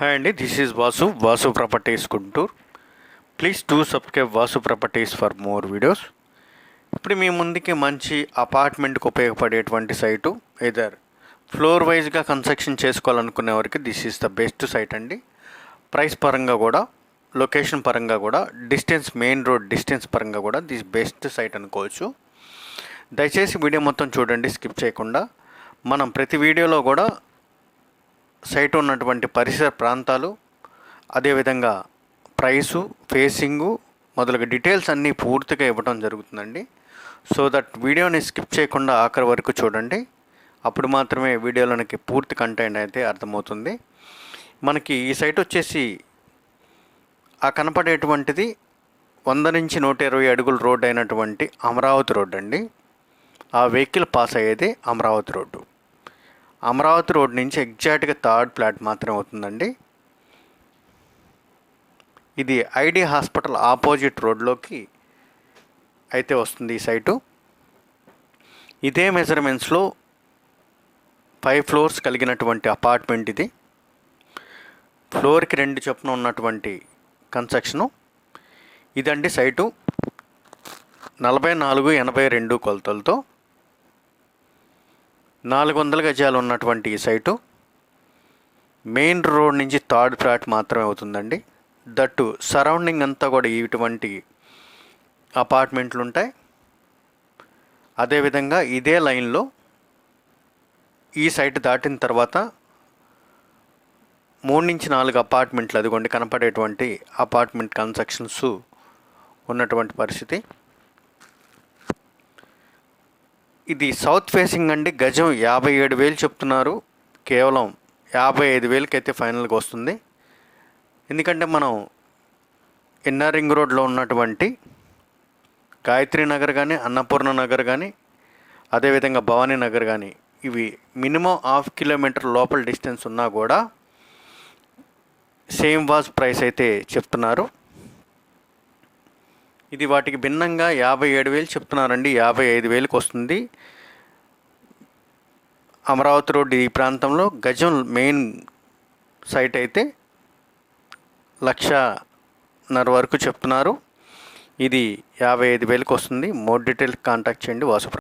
Hi అండి this is Vasu Vasu properties Guntur. Please do subscribe Vasu properties for more videos. ఇప్పుడు మీ ముందుకి మంచి అపార్ట్మెంట్కి ఉపయోగపడేటువంటి సైటు ఇదర్ ఫ్లోర్ వైజ్గా కన్స్ట్రక్షన్ చేసుకోవాలనుకునే వారికి this is the best site అండి. ప్రైస్ పరంగా కూడా లొకేషన్ పరంగా కూడా డిస్టెన్స్ మెయిన్ రోడ్ డిస్టెన్స్ పరంగా కూడా దిస్ బెస్ట్ సైట్ అనుకోవచ్చు. దయచేసి వీడియో మొత్తం చూడండి స్కిప్ చేయకుండా. మనం ప్రతి వీడియోలో కూడా సైట్ ఉన్నటువంటి పరిసర ప్రాంతాలు అదేవిధంగా ప్రైసు ఫేసింగు మొదలగు డీటెయిల్స్ అన్నీ పూర్తిగా ఇవ్వడం జరుగుతుందండి. సో దట్ వీడియోని స్కిప్ చేయకుండా ఆఖరి వరకు చూడండి. అప్పుడు మాత్రమే వీడియోలోనికి పూర్తి కంటెంట్ అయితే అర్థమవుతుంది. మనకి ఈ సైట్ వచ్చేసి ఆ కనపడేటువంటిది వంద నుంచి నూట ఇరవై అడుగుల రోడ్ అయినటువంటి అమరావతి రోడ్ అండి. ఆ వెహికల్ పాస్ అయ్యేది అమరావతి రోడ్డు. అమరావతి రోడ్ నుంచి ఎగ్జాక్ట్గా థర్డ్ ప్లాట్ మాత్రమే అవుతుందండి. ఇది ఐడి హాస్పిటల్ ఆపోజిట్ రోడ్లోకి అయితే వస్తుంది ఈ సైటు. ఇదే మెజర్మెంట్స్లో ఫైవ్ ఫ్లోర్స్ కలిగినటువంటి అపార్ట్మెంట్ ఇది. ఫ్లోర్కి రెండు చొప్పున ఉన్నటువంటి కన్స్ట్రక్షను. ఇదండి సైటు. నలభై నాలుగు ఎనభై రెండు కొలతలతో. నాలుగు వందల గజాలు ఉన్నటువంటి ఈ సైటు. మెయిన్ రోడ్ నుంచి థర్డ్ ఫ్లాట్ మాత్రమే అవుతుందండి. దట్టు సరౌండింగ్ అంతా కూడా ఇటువంటి అపార్ట్మెంట్లు ఉంటాయి అదేవిధంగా ఇదే లైన్లో ఈ సైట్ దాటిన తర్వాత మూడు నుంచి నాలుగు అపార్ట్మెంట్లు అదిగోండి కనపడేటువంటి అపార్ట్మెంట్ కన్స్ట్రక్షన్స్ ఉన్నటువంటి పరిస్థితి. ఇది సౌత్ ఫేసింగ్ అండి. గజం యాభై ఏడు వేలు చెప్తున్నారు. కేవలం యాభై ఐదు వేలకి అయితే ఫైనల్గా వస్తుంది. ఎందుకంటే మనం ఇన్నర్ రింగ్ రోడ్లో ఉన్నటువంటి గాయత్రి నగర్ కానీ అన్నపూర్ణ నగర్ కానీ అదేవిధంగా భవానీ నగర్ కానీ ఇవి మినిమం హాఫ్ కిలోమీటర్ లోపల డిస్టెన్స్ ఉన్నా కూడా సేమ్ వాజ్ ప్రైస్ అయితే చెప్తున్నారు. ఇది వాటికి భిన్నంగా యాభై ఏడు వేలు చెప్తున్నారండి. యాభై ఐదు వేలకు వస్తుంది. అమరావతి రోడ్డు ఈ ప్రాంతంలో గజం మెయిన్ సైట్ అయితే లక్షన్నర వరకు చెప్తున్నారు. ఇది యాభై ఐదు వేలకు వస్తుంది. మోర్ డీటెయిల్ కాంటాక్ట్ చేయండి. వాసుప్ర